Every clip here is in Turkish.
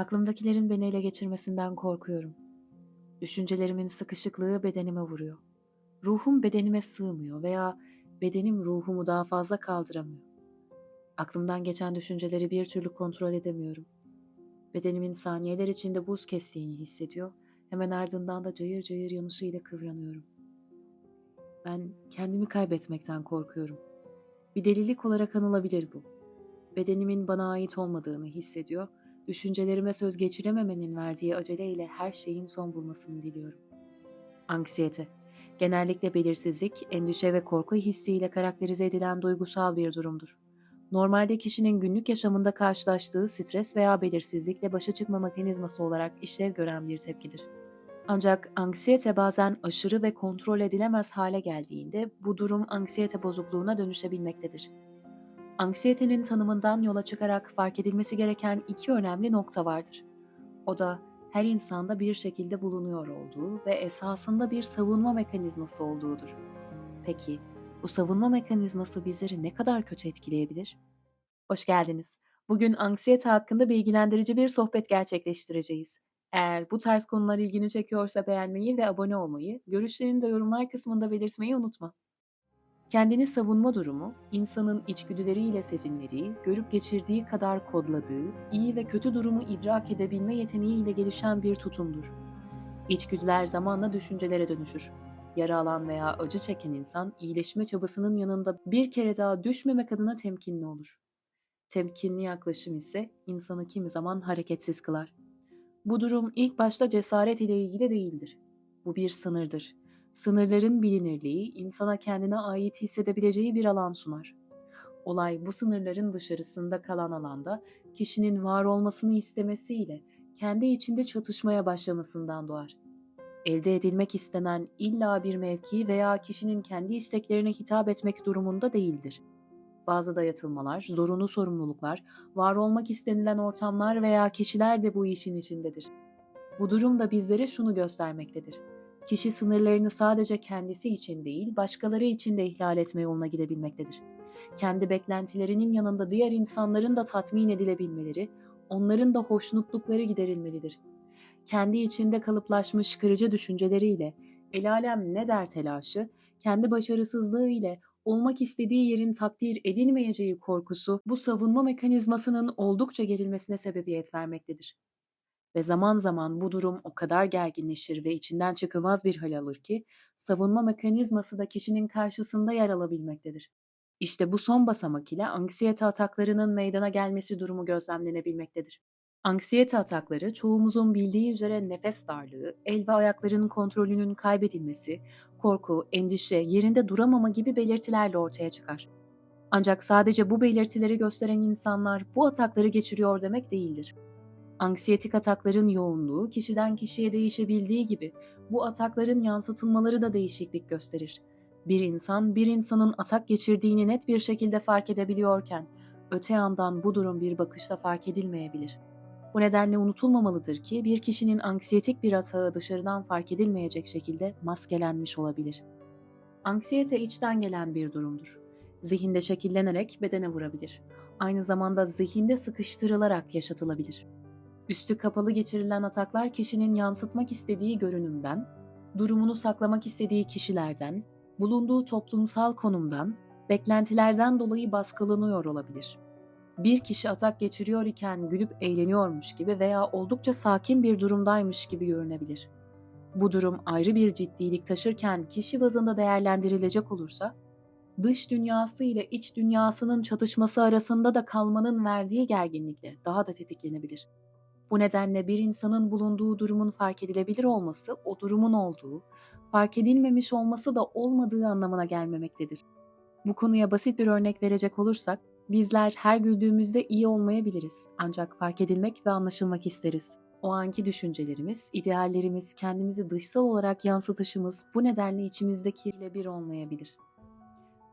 Aklımdakilerin beni ele geçirmesinden korkuyorum. Düşüncelerimin sıkışıklığı bedenime vuruyor. Ruhum bedenime sığmıyor veya bedenim ruhumu daha fazla kaldıramıyor. Aklımdan geçen düşünceleri bir türlü kontrol edemiyorum. Bedenimin saniyeler içinde buz kestiğini hissediyor, hemen ardından da cayır cayır yanışıyla kıvranıyorum. Ben kendimi kaybetmekten korkuyorum. Bir delilik olarak anılabilir bu. Bedenimin bana ait olmadığını hissediyor, düşüncelerime söz geçirememenin verdiği aceleyle her şeyin son bulmasını diliyorum. Anksiyete, genellikle belirsizlik, endişe ve korku hissiyle karakterize edilen duygusal bir durumdur. Normalde kişinin günlük yaşamında karşılaştığı stres veya belirsizlikle başa çıkma mekanizması olarak işlev gören bir tepkidir. Ancak anksiyete bazen aşırı ve kontrol edilemez hale geldiğinde bu durum anksiyete bozukluğuna dönüşebilmektedir. Anksiyetenin tanımından yola çıkarak fark edilmesi gereken iki önemli nokta vardır. O da her insanda bir şekilde bulunuyor olduğu ve esasında bir savunma mekanizması olduğudur. Peki bu savunma mekanizması bizleri ne kadar kötü etkileyebilir? Hoş geldiniz. Bugün anksiyete hakkında bilgilendirici bir sohbet gerçekleştireceğiz. Eğer bu tarz konular ilgini çekiyorsa beğenmeyi ve abone olmayı, görüşlerini de yorumlar kısmında belirtmeyi unutma. Kendini savunma durumu, insanın içgüdüleriyle seçimlediği, görüp geçirdiği kadar kodladığı, iyi ve kötü durumu idrak edebilme yeteneğiyle gelişen bir tutumdur. İçgüdüler zamanla düşüncelere dönüşür. Yara alan veya acı çeken insan iyileşme çabasının yanında bir kere daha düşmemek adına temkinli olur. Temkinli yaklaşım ise insanı kimi zaman hareketsiz kılar. Bu durum ilk başta cesaret ile ilgili değildir. Bu bir sınırdır. Sınırların bilinirliği insana kendine ait hissedebileceği bir alan sunar. Olay bu sınırların dışarısında kalan alanda kişinin var olmasını istemesiyle kendi içinde çatışmaya başlamasından doğar. Elde edilmek istenen illa bir mevki veya kişinin kendi isteklerine hitap etmek durumunda değildir. Bazı dayatılmalar, zorunlu sorumluluklar, var olmak istenilen ortamlar veya kişiler de bu işin içindedir. Bu durum da bizlere şunu göstermektedir. Kişi sınırlarını sadece kendisi için değil, başkaları için de ihlal etme yoluna gidebilmektedir. Kendi beklentilerinin yanında diğer insanların da tatmin edilebilmeleri, onların da hoşnutlukları giderilmelidir. Kendi içinde kalıplaşmış kırıcı düşünceleriyle, el alem ne der telaşı, kendi başarısızlığı ile olmak istediği yerin takdir edilmeyeceği korkusu bu savunma mekanizmasının oldukça gerilmesine sebebiyet vermektedir. Ve zaman zaman bu durum o kadar gerginleşir ve içinden çıkılmaz bir hal alır ki savunma mekanizması da kişinin karşısında yer alabilmektedir. İşte bu son basamak ile anksiyete ataklarının meydana gelmesi durumu gözlemlenebilmektedir. Anksiyete atakları çoğumuzun bildiği üzere nefes darlığı, el ve ayakların kontrolünün kaybedilmesi, korku, endişe, yerinde duramama gibi belirtilerle ortaya çıkar. Ancak sadece bu belirtileri gösteren insanlar bu atakları geçiriyor demek değildir. Anksiyetik atakların yoğunluğu kişiden kişiye değişebildiği gibi bu atakların yansıtılmaları da değişiklik gösterir. Bir insan bir insanın atak geçirdiğini net bir şekilde fark edebiliyorken öte yandan bu durum bir bakışta fark edilmeyebilir. Bu nedenle unutulmamalıdır ki bir kişinin anksiyetik bir atağı dışarıdan fark edilmeyecek şekilde maskelenmiş olabilir. Anksiyete içten gelen bir durumdur. Zihinde şekillenerek bedene vurabilir. Aynı zamanda zihinde sıkıştırılarak yaşatılabilir. Üstü kapalı geçirilen ataklar kişinin yansıtmak istediği görünümden, durumunu saklamak istediği kişilerden, bulunduğu toplumsal konumdan, beklentilerden dolayı baskılanıyor olabilir. Bir kişi atak geçiriyor iken gülüp eğleniyormuş gibi veya oldukça sakin bir durumdaymış gibi görünebilir. Bu durum ayrı bir ciddilik taşırken kişi bazında değerlendirilecek olursa, dış dünyası ile iç dünyasının çatışması arasında da kalmanın verdiği gerginlikle daha da tetiklenebilir. Bu nedenle bir insanın bulunduğu durumun fark edilebilir olması o durumun olduğu, fark edilmemiş olması da olmadığı anlamına gelmemektedir. Bu konuya basit bir örnek verecek olursak, bizler her güldüğümüzde iyi olmayabiliriz ancak fark edilmek ve anlaşılmak isteriz. O anki düşüncelerimiz, ideallerimiz, kendimizi dışsal olarak yansıtışımız bu nedenle içimizdekiyle bir olmayabilir.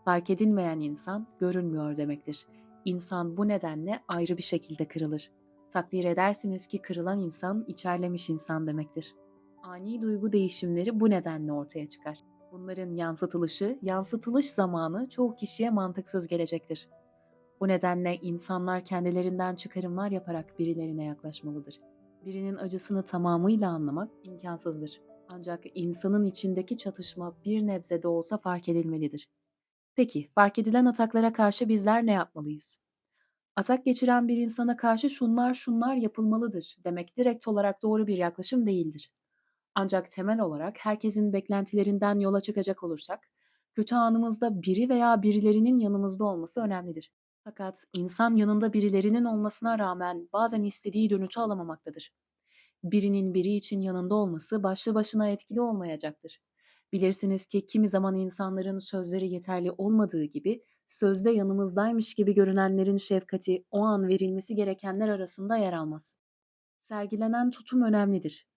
Fark edilmeyen insan görünmüyor demektir. İnsan bu nedenle ayrı bir şekilde kırılır. Takdir edersiniz ki kırılan insan içerlemiş insan demektir. Ani duygu değişimleri bu nedenle ortaya çıkar. Bunların yansıtılışı, yansıtılış zamanı çoğu kişiye mantıksız gelecektir. Bu nedenle insanlar kendilerinden çıkarımlar yaparak birilerine yaklaşmalıdır. Birinin acısını tamamıyla anlamak imkansızdır. Ancak insanın içindeki çatışma bir nebze de olsa fark edilmelidir. Peki, fark edilen ataklara karşı bizler ne yapmalıyız? Atak geçiren bir insana karşı şunlar şunlar yapılmalıdır demek direkt olarak doğru bir yaklaşım değildir. Ancak temel olarak herkesin beklentilerinden yola çıkacak olursak, kötü anımızda biri veya birilerinin yanımızda olması önemlidir. Fakat insan yanında birilerinin olmasına rağmen bazen istediği dönütü alamamaktadır. Birinin biri için yanında olması başlı başına etkili olmayacaktır. Bilirsiniz ki kimi zaman insanların sözleri yeterli olmadığı gibi sözde yanımızdaymış gibi görünenlerin şefkati o an verilmesi gerekenler arasında yer almaz. Sergilenen tutum önemlidir.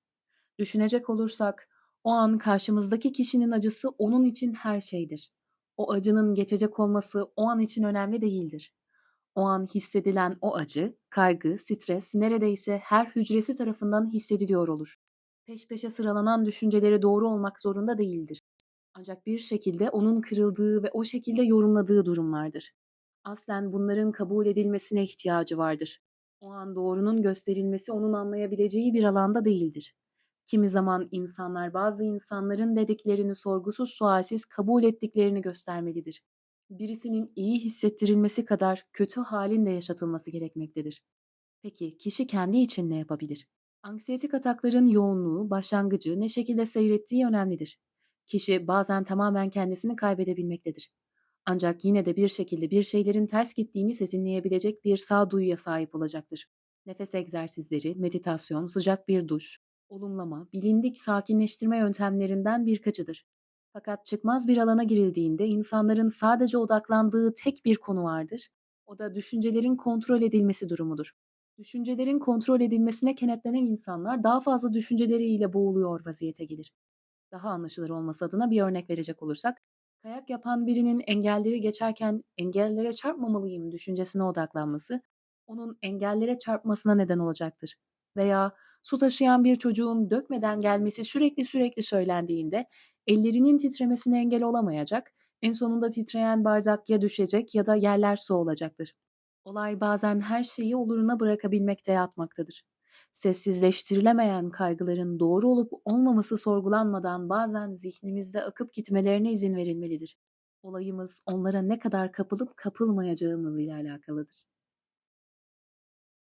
Düşünecek olursak o an karşımızdaki kişinin acısı onun için her şeydir. O acının geçecek olması o an için önemli değildir. O an hissedilen o acı, kaygı, stres neredeyse her hücresi tarafından hissediliyor olur. Peş peşe sıralanan düşünceleri doğru olmak zorunda değildir. Ancak bir şekilde onun kırıldığı ve o şekilde yorumladığı durumlardır. Aslen bunların kabul edilmesine ihtiyacı vardır. O an doğrunun gösterilmesi onun anlayabileceği bir alanda değildir. Kimi zaman insanlar bazı insanların dediklerini sorgusuz sualsiz kabul ettiklerini göstermelidir. Birisinin iyi hissettirilmesi kadar kötü halin de yaşatılması gerekmektedir. Peki kişi kendi için ne yapabilir? Anksiyetik atakların yoğunluğu, başlangıcı ne şekilde seyrettiği önemlidir. Kişi bazen tamamen kendisini kaybedebilmektedir. Ancak yine de bir şekilde bir şeylerin ters gittiğini sezinleyebilecek bir sağduyuya sahip olacaktır. Nefes egzersizleri, meditasyon, sıcak bir duş, olumlama, bilindik sakinleştirme yöntemlerinden birkaçıdır. Fakat çıkmaz bir alana girildiğinde insanların sadece odaklandığı tek bir konu vardır. O da düşüncelerin kontrol edilmesi durumudur. Düşüncelerin kontrol edilmesine kenetlenen insanlar daha fazla düşünceleriyle boğuluyor vaziyete gelir. Daha anlaşılır olması adına bir örnek verecek olursak, kayak yapan birinin engelleri geçerken engellere çarpmamalıyım düşüncesine odaklanması, onun engellere çarpmasına neden olacaktır. Veya su taşıyan bir çocuğun dökmeden gelmesi sürekli sürekli söylendiğinde ellerinin titremesine engel olamayacak, en sonunda titreyen bardak ya düşecek ya da yerler su olacaktır. Olay bazen her şeyi oluruna bırakabilmekte yatmaktadır. Sessizleştirilemeyen kaygıların doğru olup olmaması sorgulanmadan bazen zihnimizde akıp gitmelerine izin verilmelidir. Olayımız onlara ne kadar kapılıp kapılmayacağımız ile alakalıdır.